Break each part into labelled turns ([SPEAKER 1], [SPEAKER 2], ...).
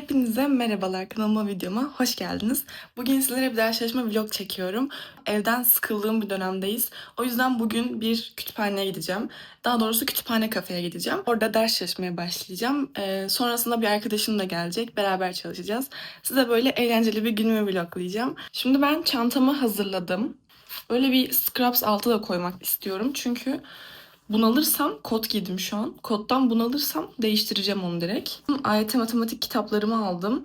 [SPEAKER 1] Hepinize merhabalar kanalıma videoma hoş geldiniz. Bugün sizlere bir ders çalışma vlog çekiyorum. Evden sıkıldığım bir dönemdeyiz. O yüzden bugün bir kütüphaneye gideceğim. Daha doğrusu kütüphane kafeye gideceğim. Orada ders çalışmaya başlayacağım. Ee, sonrasında bir arkadaşım da gelecek. Beraber çalışacağız. Size böyle eğlenceli bir günümü vloglayacağım. Şimdi ben çantamı hazırladım. Böyle bir scrubs altı da koymak istiyorum. Çünkü bunalırsam kod giydim şu an. Koddan bunalırsam değiştireceğim onu direkt. AYT matematik kitaplarımı aldım.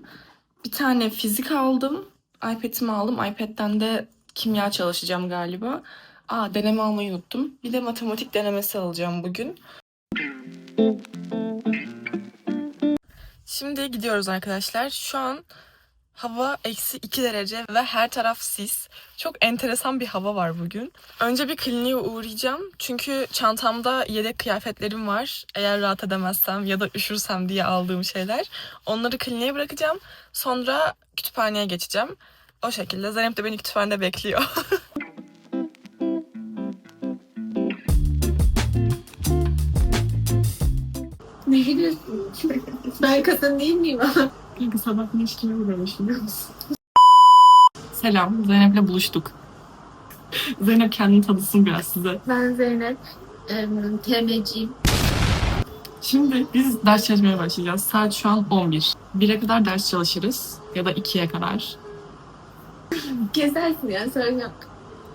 [SPEAKER 1] Bir tane fizik aldım. iPad'imi aldım. iPad'den de kimya çalışacağım galiba. Aa deneme almayı unuttum. Bir de matematik denemesi alacağım bugün. Şimdi gidiyoruz arkadaşlar. Şu an hava eksi 2 derece ve her taraf sis. Çok enteresan bir hava var bugün. Önce bir kliniğe uğrayacağım. Çünkü çantamda yedek kıyafetlerim var. Eğer rahat edemezsem ya da üşürsem diye aldığım şeyler. Onları kliniğe bırakacağım. Sonra kütüphaneye geçeceğim. O şekilde. Zeynep de beni kütüphanede bekliyor.
[SPEAKER 2] Ne gülüyorsun? ben kadın değil miyim
[SPEAKER 1] Kanka sabah uğramış biliyor musun? Selam. Zeynep'le buluştuk. Zeynep kendini tanısın biraz size.
[SPEAKER 2] Ben Zeynep. em, TMC'yim.
[SPEAKER 1] Şimdi biz ders çalışmaya başlayacağız. Saat şu an 11. 1'e kadar ders çalışırız. Ya da 2'ye kadar.
[SPEAKER 2] Gezersin ya sorun yok.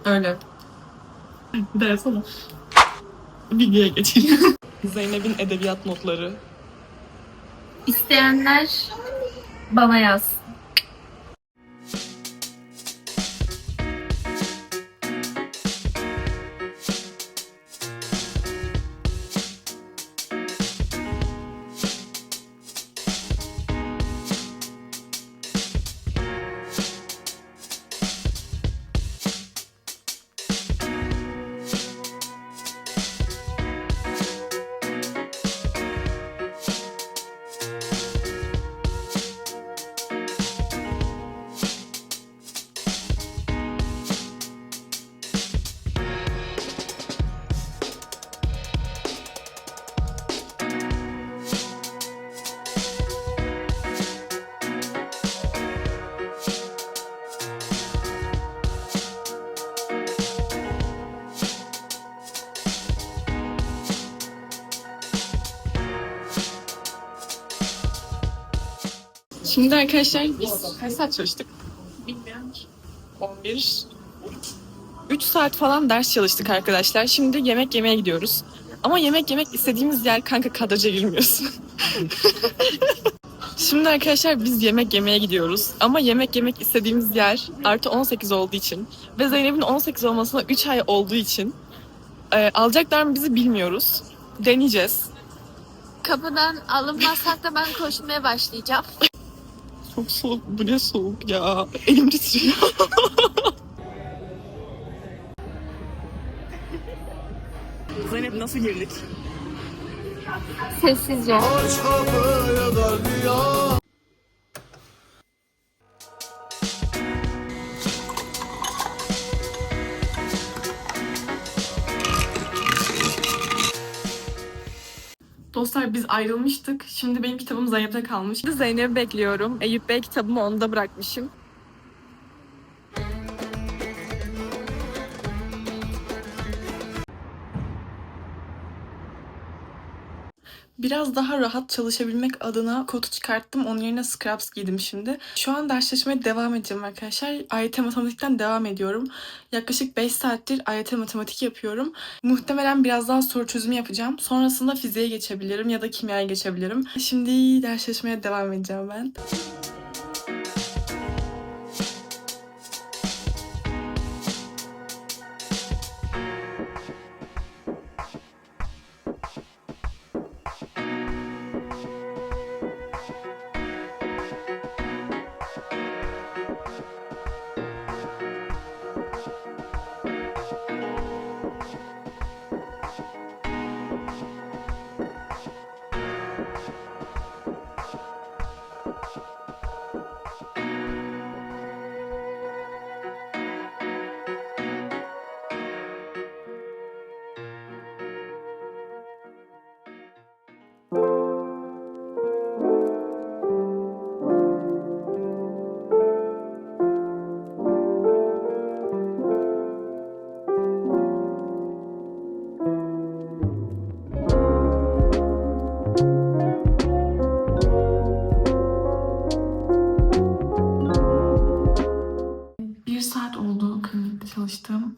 [SPEAKER 1] Öyle. Bir de yapsana. Videoya geçelim. Zeynep'in edebiyat notları.
[SPEAKER 2] İsteyenler bana yaz.
[SPEAKER 1] Şimdi arkadaşlar biz kaç saat çalıştık? Bilmiyorum. 11. 3 saat falan ders çalıştık arkadaşlar. Şimdi yemek yemeye gidiyoruz. Ama yemek yemek istediğimiz yer kanka kadraja girmiyorsun. Şimdi arkadaşlar biz yemek yemeye gidiyoruz. Ama yemek yemek istediğimiz yer artı 18 olduğu için ve Zeynep'in 18 olmasına 3 ay olduğu için e, alacaklar mı bizi bilmiyoruz. Deneyeceğiz.
[SPEAKER 2] Kapıdan alınmazsak da ben koşmaya başlayacağım.
[SPEAKER 1] Çok soğuk. Bu ne soğuk ya. Elim titriyor. Zeynep nasıl girdik?
[SPEAKER 2] Sessizce.
[SPEAKER 3] Aç kapıyı gardiyan
[SPEAKER 1] Dostlar biz ayrılmıştık. Şimdi benim kitabım Zeynep'te kalmış. Zeynep'i bekliyorum. Eyüp Bey kitabımı onda bırakmışım. Biraz daha rahat çalışabilmek adına kotu çıkarttım. Onun yerine scrubs giydim şimdi. Şu an ders çalışmaya devam edeceğim arkadaşlar. AYT matematikten devam ediyorum. Yaklaşık 5 saattir AYT matematik yapıyorum. Muhtemelen biraz daha soru çözümü yapacağım. Sonrasında fiziğe geçebilirim ya da kimyaya geçebilirim. Şimdi ders çalışmaya devam edeceğim ben.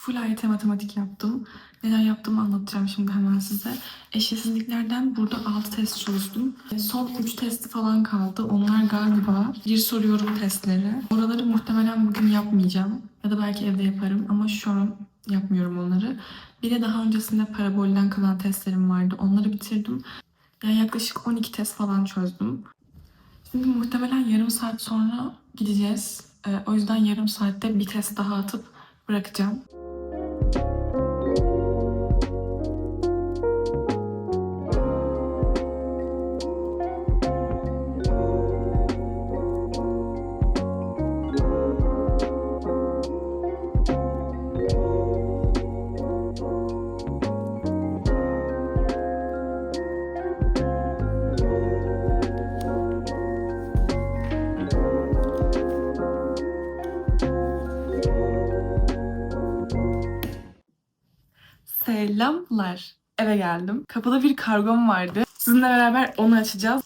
[SPEAKER 1] Matematik yaptım. Neler yaptığımı anlatacağım şimdi hemen size. Eşitsizliklerden burada 6 test çözdüm. Son 3 testi falan kaldı. Onlar galiba bir soruyorum testleri. Oraları muhtemelen bugün yapmayacağım. Ya da belki evde yaparım ama şu an yapmıyorum onları. Bir de daha öncesinde parabolden kalan testlerim vardı. Onları bitirdim. Yani yaklaşık 12 test falan çözdüm. Şimdi muhtemelen yarım saat sonra gideceğiz. Ee, o yüzden yarım saatte bir test daha atıp bırakacağım. Selamlar. Eve geldim. Kapıda bir kargom vardı. Sizinle beraber onu açacağız.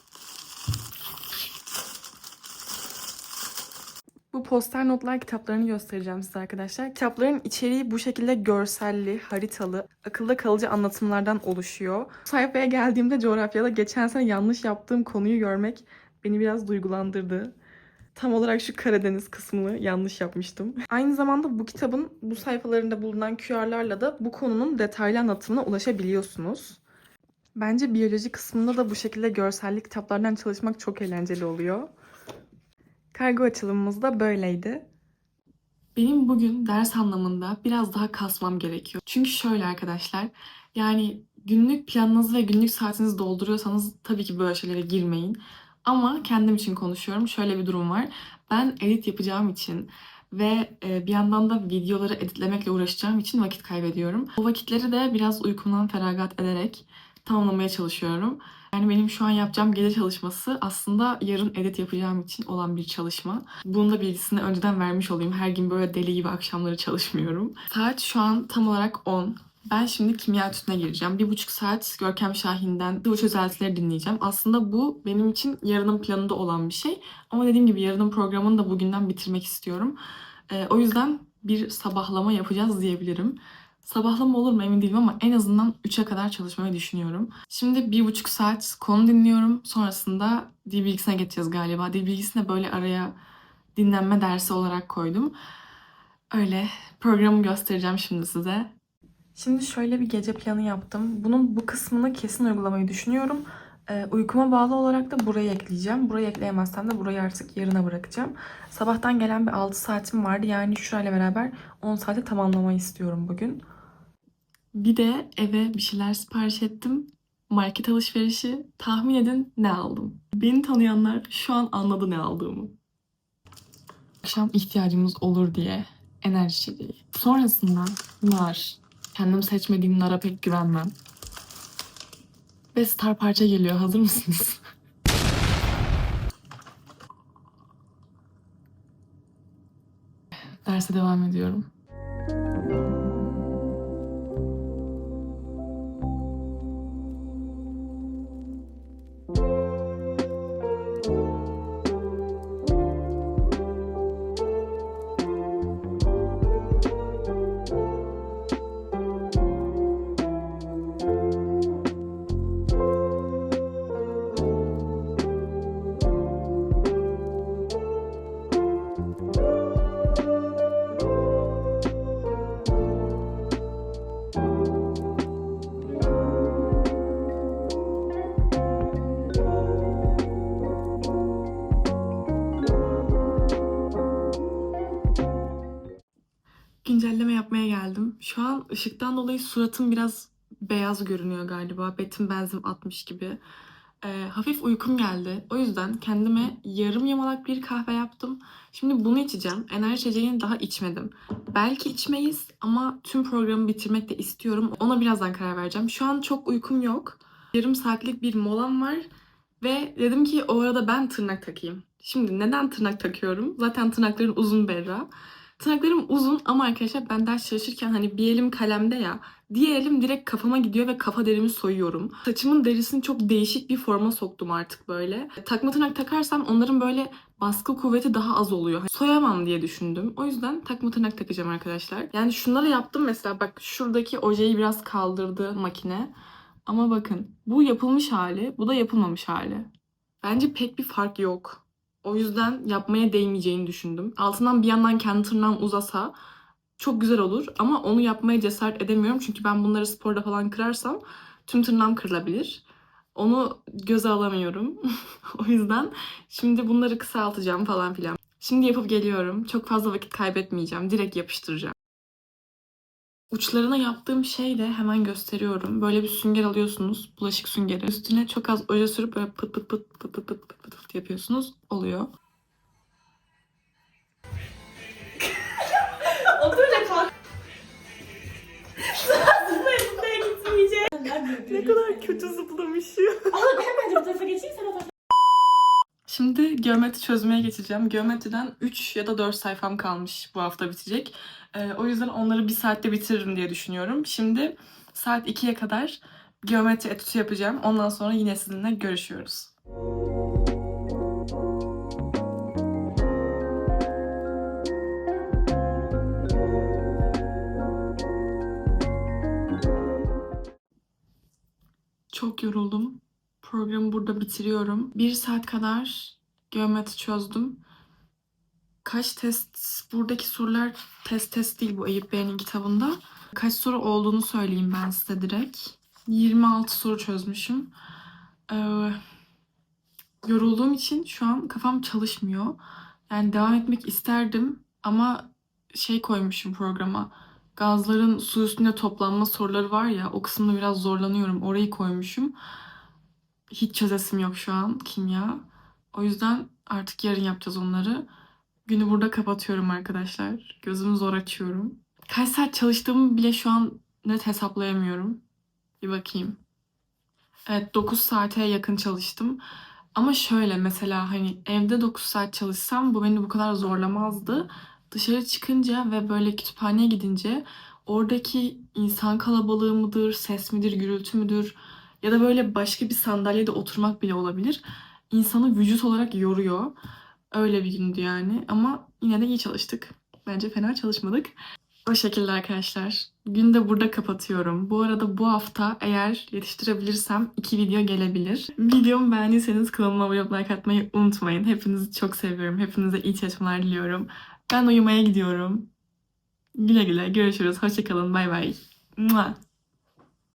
[SPEAKER 1] Bu poster notlar kitaplarını göstereceğim size arkadaşlar. Kitapların içeriği bu şekilde görselli, haritalı, akılda kalıcı anlatımlardan oluşuyor. Sayfaya geldiğimde coğrafyada geçen sene yanlış yaptığım konuyu görmek beni biraz duygulandırdı. Tam olarak şu Karadeniz kısmını yanlış yapmıştım. Aynı zamanda bu kitabın bu sayfalarında bulunan QR'larla da bu konunun detaylı anlatımına ulaşabiliyorsunuz. Bence biyoloji kısmında da bu şekilde görselli kitaplardan çalışmak çok eğlenceli oluyor. Kargo açılımımız da böyleydi. Benim bugün ders anlamında biraz daha kasmam gerekiyor. Çünkü şöyle arkadaşlar, yani günlük planınızı ve günlük saatinizi dolduruyorsanız tabii ki böyle şeylere girmeyin. Ama kendim için konuşuyorum. Şöyle bir durum var. Ben edit yapacağım için ve e, bir yandan da videoları editlemekle uğraşacağım için vakit kaybediyorum. O vakitleri de biraz uykumdan feragat ederek tamamlamaya çalışıyorum. Yani benim şu an yapacağım gece çalışması aslında yarın edit yapacağım için olan bir çalışma. Bunun da bilgisini önceden vermiş olayım. Her gün böyle deli gibi akşamları çalışmıyorum. Saat şu an tam olarak 10. Ben şimdi kimya tütüne gireceğim. Bir buçuk saat Görkem Şahin'den bu çözeltileri dinleyeceğim. Aslında bu benim için yarının planında olan bir şey. Ama dediğim gibi yarının programını da bugünden bitirmek istiyorum. Ee, o yüzden bir sabahlama yapacağız diyebilirim. Sabahlama olur mu emin değilim ama en azından 3'e kadar çalışmayı düşünüyorum. Şimdi bir buçuk saat konu dinliyorum. Sonrasında dil bilgisine geçeceğiz galiba. Dil bilgisine böyle araya dinlenme dersi olarak koydum. Öyle programı göstereceğim şimdi size. Şimdi şöyle bir gece planı yaptım. Bunun bu kısmını kesin uygulamayı düşünüyorum. Ee, uykuma bağlı olarak da burayı ekleyeceğim. Burayı ekleyemezsem de burayı artık yarına bırakacağım. Sabahtan gelen bir 6 saatim vardı. Yani şurayla beraber 10 saate tamamlamayı istiyorum bugün. Bir de eve bir şeyler sipariş ettim. Market alışverişi. Tahmin edin ne aldım? Beni tanıyanlar şu an anladı ne aldığımı. Akşam ihtiyacımız olur diye enerji içeceği. Sonrasında nar. Kendim seçmediğim nara pek güvenmem. Ve star parça geliyor. Hazır mısınız? Derse devam ediyorum. Şu an ışıktan dolayı suratım biraz beyaz görünüyor galiba. Betim benzin atmış gibi. Ee, hafif uykum geldi. O yüzden kendime yarım yamalak bir kahve yaptım. Şimdi bunu içeceğim. Enerji içeceğini daha içmedim. Belki içmeyiz ama tüm programı bitirmek de istiyorum. Ona birazdan karar vereceğim. Şu an çok uykum yok. Yarım saatlik bir molam var. Ve dedim ki o arada ben tırnak takayım. Şimdi neden tırnak takıyorum? Zaten tırnaklarım uzun berra. Tırnaklarım uzun ama arkadaşlar ben ders çalışırken hani bir elim kalemde ya Diğer elim direkt kafama gidiyor ve kafa derimi soyuyorum. Saçımın derisini çok değişik bir forma soktum artık böyle. Takma tırnak takarsam onların böyle baskı kuvveti daha az oluyor. Hani Soyamam diye düşündüm. O yüzden takma tırnak takacağım arkadaşlar. Yani şunları yaptım mesela bak şuradaki ojeyi biraz kaldırdı makine. Ama bakın bu yapılmış hali, bu da yapılmamış hali. Bence pek bir fark yok. O yüzden yapmaya değmeyeceğini düşündüm. Altından bir yandan kendi tırnağım uzasa çok güzel olur ama onu yapmaya cesaret edemiyorum çünkü ben bunları sporda falan kırarsam tüm tırnağım kırılabilir. Onu göze alamıyorum. o yüzden şimdi bunları kısaltacağım falan filan. Şimdi yapıp geliyorum. Çok fazla vakit kaybetmeyeceğim. Direkt yapıştıracağım. Uçlarına yaptığım şey de hemen gösteriyorum. Böyle bir sünger alıyorsunuz. Bulaşık süngeri. Üstüne çok az oje sürüp böyle pıt pıt pıt pıt pıt pıt pıt, pıt, pıt yapıyorsunuz. Oluyor. ne kadar kötü zıplamış
[SPEAKER 2] ya. Ama bu tarafa geçeyim sen.
[SPEAKER 1] Şimdi geometri çözmeye geçeceğim. Geometriden 3 ya da 4 sayfam kalmış bu hafta bitecek. Ee, o yüzden onları bir saatte bitiririm diye düşünüyorum. Şimdi saat 2'ye kadar geometri etütü yapacağım. Ondan sonra yine sizinle görüşüyoruz. Çok yoruldum. Programı burada bitiriyorum. Bir saat kadar geometri çözdüm. Kaç test, buradaki sorular test test değil bu Eyüp Bey'in kitabında. Kaç soru olduğunu söyleyeyim ben size direkt. 26 soru çözmüşüm. Ee, yorulduğum için şu an kafam çalışmıyor. Yani devam etmek isterdim ama şey koymuşum programa. Gazların su üstünde toplanma soruları var ya o kısımda biraz zorlanıyorum. Orayı koymuşum. Hiç çözesim yok şu an kimya. O yüzden artık yarın yapacağız onları. Günü burada kapatıyorum arkadaşlar. Gözümü zor açıyorum. Kaç saat çalıştığımı bile şu an net hesaplayamıyorum. Bir bakayım. Evet 9 saate yakın çalıştım. Ama şöyle mesela hani evde 9 saat çalışsam bu beni bu kadar zorlamazdı. Dışarı çıkınca ve böyle kütüphaneye gidince oradaki insan kalabalığı mıdır, ses midir, gürültü müdür ya da böyle başka bir sandalyede oturmak bile olabilir. İnsanı vücut olarak yoruyor. Öyle bir gündü yani ama yine de iyi çalıştık. Bence fena çalışmadık. O şekilde arkadaşlar. Günü de burada kapatıyorum. Bu arada bu hafta eğer yetiştirebilirsem iki video gelebilir. Videomu beğendiyseniz kanalıma abone olup like atmayı unutmayın. Hepinizi çok seviyorum. Hepinize iyi çalışmalar diliyorum. Ben uyumaya gidiyorum. Güle güle görüşürüz. Hoşçakalın. Bay bay.